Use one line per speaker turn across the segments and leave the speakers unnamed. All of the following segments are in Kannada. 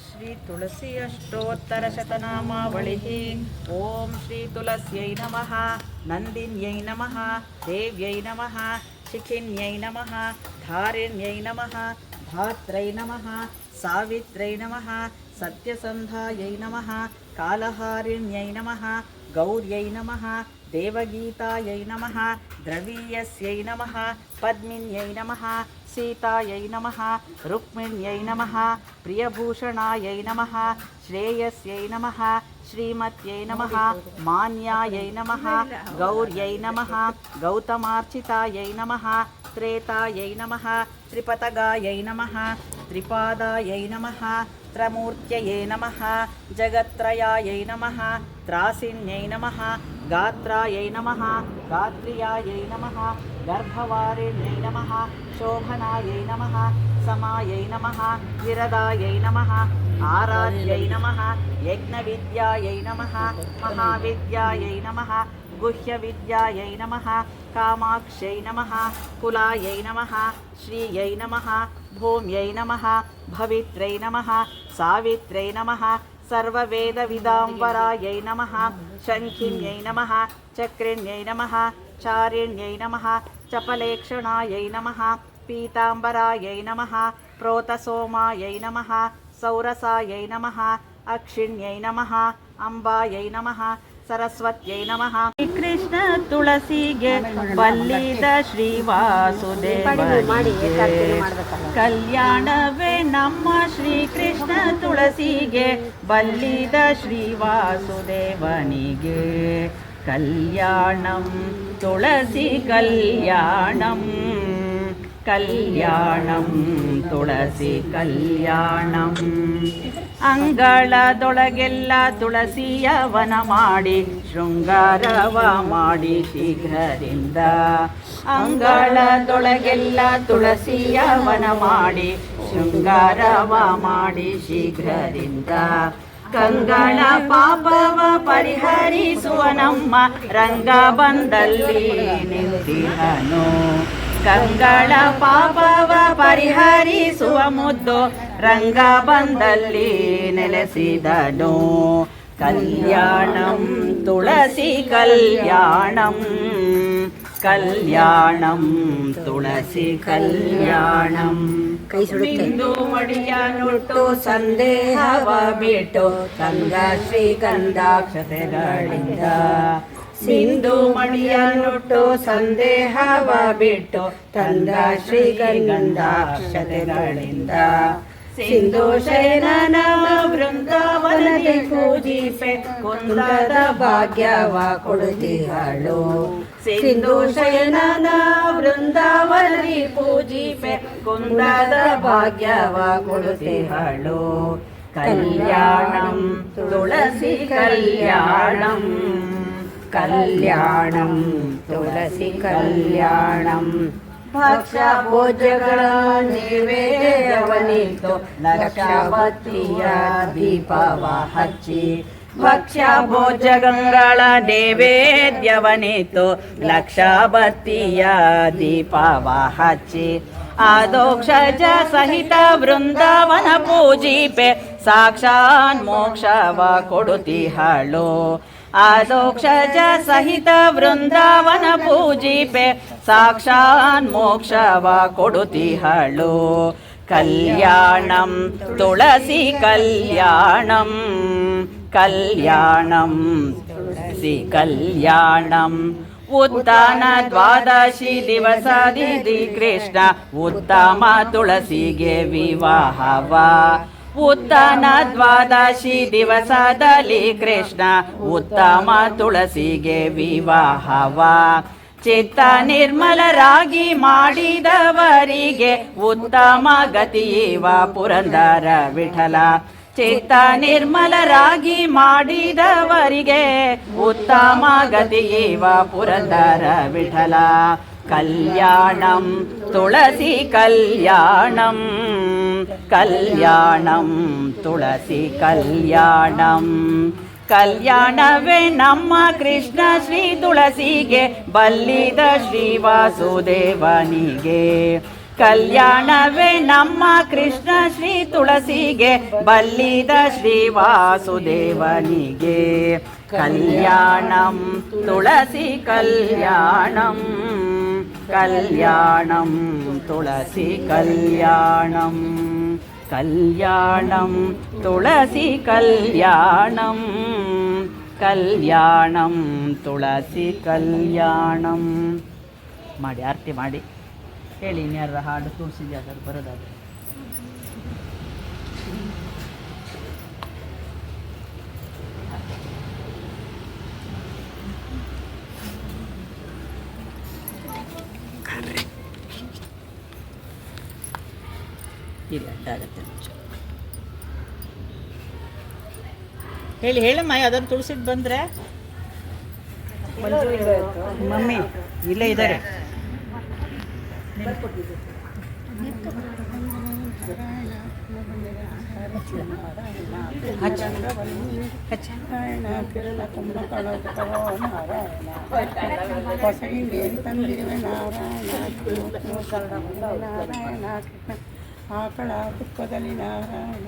శ్రీ తులసి అష్టోత్తర శతనామావళి ఓం శ్రీ తులస్యై నమ నందిన్యై నమ దేవ్యై నమ శిఖిన్యై నమ ధారిణ్యై నమ ధాత్రై నమ సావిత్రై నమ సత్యసంధాయై నమ కాలహారిణ్యై నమ గౌర్యై నమ దేవగీతాయై నమ ద్రవీయస్యై నమ పద్మిన్యై నమ सीतायै नमः, रुक्मिण्यै नमः, प्रियभूषणायै नमः, श्रेयस्यै नमः, श्रीमत्यै नमः, मान्यायै नमः, गौर्यै नमः, गौतमार्चितायै नमः, त्रेतायै नमः, त्रिपतगायै नमः, त्रिपादायै नमः त्रमूर्त्यये नमः, जगत्त्रयायै नमः, त्रासिन्यै नमः, गात्रायै नमः, गात्र्यायै नमः, गर्भवारिण्यै नमः शोभनायै नमः समायै नमः विरदायै नमः आराध्यै नमः यज्ञविद्यायै नमः महाविद्यायै नमः गुह्यविद्यायै नमः कामाक्ष्यै नमः कुलायै नमः श्रियै नमः भूम्यै नमः भवित्रै नमः सावित्र्यै नमः सर्ववेदविदाम्बरायै नमः शङ्खिन्यै नमः चक्रिण्यै नमः चारिण्यै नमः चपलेक्षणायै नमः ಪೀತಾಂಬರಾಯೈ ನಮಃ, ಪ್ರೋತಸೋಮಾಯೈ ನಮಃ, ಸೌರಸಾಯೈ ನಮಃ, ಅಕ್ಷಿಣ್ಯೈ ನಮಃ, ಅಂಬಾಯೈ ನಮಃ, ಸರಸ್ವತ್ಯೈ ನಮಃ. ಕೃಷ್ಣ ತುಳಸಿಗೆ ಬಲ್ಲಿದ ಶ್ರೀವಾಸುದೇವನಿಗೆ ಕಲ್ಯಾಣವೇ ನಮ್ಮ ಶ್ರೀಕೃಷ್ಣ ತುಳಸಿಗೆ ಬಲ್ಲಿದ ಶ್ರೀವಾಸುದೇವನಿಗೆ ಕಲ್ಯಾಣಂ, ತುಳಸಿ ಕಲ್ಯಾಣಂ. ಕಲ್ಯಾಣಂ, ತುಳಸಿ ಕಲ್ಯಾಣಂ. ಅಂಗಳದೊಳಗೆಲ್ಲ ತುಳಸಿಯ ವನ ಮಾಡಿ, ಶೃಂಗಾರವ ಮಾಡಿ ಶೀಘ್ರದಿಂದ. ಅಂಗಳದೊಳಗೆಲ್ಲ ತುಳಸಿಯ ವನ ಮಾಡಿ, ಶೃಂಗಾರವ ಮಾಡಿ ಶೀಘ್ರದಿಂದ. ಕಂಗಳ ಪಾಪವ ಪರಿಹರಿಸುವ ನಮ್ಮ ರಂಗ ಬಂದಲ್ಲಿ ನಿಂತಿಹನು. ಕಂಗಳ ಪಾಪವ ಪರಿಹರಿಸುವ ಮುದ್ದು ರಂಗ ಬಂದಲ್ಲಿ ನೆಲೆಸಿದನು ಕಲ್ಯಾಣಂ ತುಳಸಿ ಕಲ್ಯಾಣಂ ಕಲ್ಯಾಣಂ ತುಳಸಿ ಕಲ್ಯಾಣಂ
ಕೈ ಸುಡುತ್ತೆ.
ಬಿಂದು ಮಡಿಯ ನುಟ್ಟು ಸಂದೇಹವ ಬಿಟ್ಟು ಗಂಗ ಶ್ರೀಗಂಧಾಕ್ಷತೆಗಳಿಂದ ಸಿಂಧು ಮಣಿಯನ್ನುಟ್ಟು ನುಟ್ಟು ಸಂದೇಹವ ಬಿಟ್ಟು ತಂದ ಶ್ರೀ ಗಂಗಾಕ್ಷತೆಗಳಿಂದ ಸಿಂಧು ಶಯನನ ವೃಂದಾವನದಿ ಪೂಜಿಪೆ, ಕುಂದದ ಭಾಗ್ಯವ ಕೊಡುತ್ತಿಹಳು ಸಿಂಧು ಶಯನನ ವೃಂದಾವನದಿ ಪೂಜಿಪೆ, ಕುಂದದ ಭಾಗ್ಯವ ಕೊಡುತ್ತಿಹಳು ಕಲ್ಯಾಣಂ ತುಳಸಿ ಕಲ್ಯಾಣಂ. ಕಲ್ಯಾಣಂ ತುಳಸಿ ಕಲ್ಯಾಣಂ ಭಕ್ಷ್ಯ ಭೋಜಗಳ ನೈವೇದ್ಯವನಿತ್ತು ಲಕ್ಷವತಿಯ ದೀಪವ ಹಚ್ಚಿ ಭಕ್ಷ್ಯ ಭೋಜಗಂಗಳ ನೈವೇದ್ಯವನಿತ್ತು ಲಕ್ಷಬತ್ತಿಯ ದೀಪವ ಹಚ್ಚಿ ಆದೋಕ್ಷಜ ಸಹಿತ ವೃಂದಾವನ ಪೂಜಿಪೆ ಸಾಕ್ಷಾನ್ ಮೋಕ್ಷವ ಕೊಡುತ್ತಿಹಳು ಆದೋಕ್ಷಜ ಸಹಿತ ವೃಂದಾವನ ಪೂಜಿಪೆ ಸಾಕ್ಷಾನ್ ಮೋಕ್ಷವ ಕೊಡುತ್ತಿಹಳು ಕಲ್ಯಾಣಂ ತುಳಸಿ ಕಲ್ಯಾಣಂ. ಕಲ್ಯಾಣಂ ತುಳಸಿ ಕಲ್ಯಾಣಂ. ಉತ್ತಾನ ದ್ವಾದಶಿ ದಿವಸ ದಿದಿ ಕೃಷ್ಣ ಉತ್ತಮ ತುಳಸಿಗೆ ವಿವಾಹವ. ಉತ್ತಾನ ದ್ವಾದಶಿ ದಿವಸದಲ್ಲಿ ಕೃಷ್ಣ ಉತ್ತಮ ತುಳಸಿಗೆ ವಿವಾಹವ. ಚಿತ್ತ ನಿರ್ಮಲರಾಗಿ ಮಾಡಿದವರಿಗೆ ಉತ್ತಮ ಗತಿಯೇವ ಪುರಂದರ ವಿಠಲ. ಚಿತ್ತ ನಿರ್ಮಲರಾಗಿ ಮಾಡಿದವರಿಗೆ ಉತ್ತಮ ಗತಿಯೇವ ಪುರಂದರ ವಿಠಲ. ಕಲ್ಯಾಣಂ ತುಳಸಿ ಕಲ್ಯಾಣಂ. ಕಲ್ಯಾಣಂ ತುಳಸಿ ಕಲ್ಯಾಣಂ. ಕಲ್ಯಾಣವೇ ನಮ್ಮ ಕೃಷ್ಣ ಶ್ರೀ ತುಳಸಿಗೆ ಬಲ್ಲಿದ ಶ್ರೀ ವಾಸುದೇವನಿಗೆ. ಕಲ್ಯಾಣವೇ ನಮ್ಮ ಕೃಷ್ಣ ಶ್ರೀ ತುಳಸಿಗೆ ಬಲ್ಲಿದ ಶ್ರೀ ವಾಸುದೇವನಿಗೆ ಕಲ್ಯಾಣಂ ತುಳಸಿ ಕಲ್ಯಾಣಂ ಕಲ್ಯಾಣಂ ತುಳಸಿ ಕಲ್ಯಾಣಂ ಕಲ್ಯಾಣಂ ತುಳಸಿ ಕಲ್ಯಾಣಂ ಕಲ್ಯಾಣಂ ತುಳಸಿ ಕಲ್ಯಾಣಂ ಮಾಡಿ ಆರತಿ ಮಾಡಿ ಹೇಳಿ ಇನ್ಯಾರ ಹಾಡು ತುಳಸಿ ಜಾಗದ ಬರೋದಾದ್ರೆ? ಇಲ್ಲ ಅಡ್ಡಾಗತ್ತೆ ಹೇಳಿ ಹೇಳಮ್ಮ ಯಾವ್ದಾದ್ರು ತುಳಸಿದ್ ಬಂದ್ರೆ? ಮಮ್ಮಿ ಇಲ್ಲೇ ಇದ್ದಾರೆ. ಹಚ್ಚ ಹಚ್ಚ
ಆಕಳ ತುಪ್ಪದಲ್ಲಿ ನಾರಾಯಣ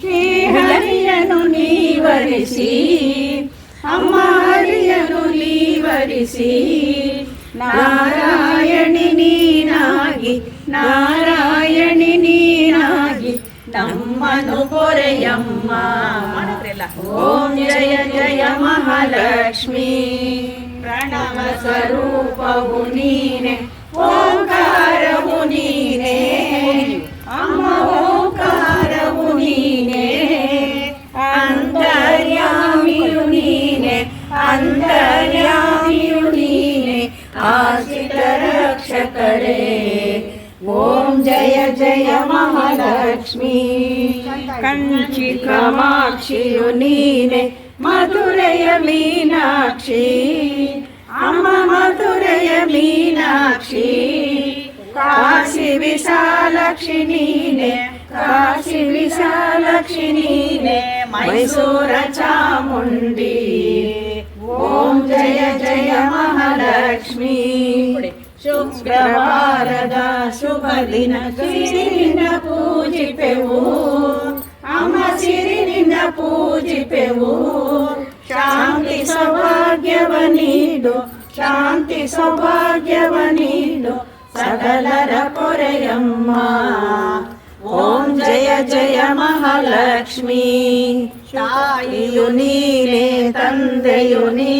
ಶ್ರೀಹರಿಯನು ನೀವರಿಸಿ, ಅಮ್ಮ ಹರಿಯನು ನೀವರಿಸಿ, ನಾರಾಯಣಿ ನೀನಾಗಿ ನಾರಾಯಣಿ ನೀನಾಗಿ ನಮ್ಮನು ಪೊರೆಯಮ್ಮ ಓಂ ಜಯ ಜಯ ಮಹಾಲಕ್ಷ್ಮಿ. ಪ್ರಣವ ಸ್ವರೂಪವು ನೀನೆ ಓಂಕಾರವು ಕಾಮಾಕ್ಷಿಯು ನೀನೆ ಮಧುರೆಯ ಮೀನಾಕ್ಷಿ ಅಮ್ಮ ಮಧುರೆಯ ಮೀನಾಕ್ಷಿ ಕಾಶಿ ವಿಶಾಲಕ್ಷಿ ನೀನೆ ಕಾಶಿ ವಿಶಾಲಕ್ಷಿ ನೀನೆ ಮೈಸೂರ ಚಾಮುಂಡಿ ಓಂ ಜಯ ಜಯ ಮಹಾಲಕ್ಷ್ಮಿ ಶುಕ್ರವಾರದ ಶುಭ ದಿನ ಸಿರಿನಿಂದ ಪೂಜಿಪೆವು ಅಮ್ಮ ಸಿರಿನಿಂದ ಪೂಜಿಪೆವು ಶಾಂತಿ ಸೌಭಾಗ್ಯವ ನೀಡು ಶಾಂತಿ ಸೌಭಾಗ್ಯವ ನೀಡು ಸಕಲರ ಪೊರೆಯಮ್ಮ ಓಂ ಜಯ ಜಯ ಮಹಾಲಕ್ಷ್ಮಿ ತಾಯಿಯು ನೀನೆ ತಂದೆಯು ನೀ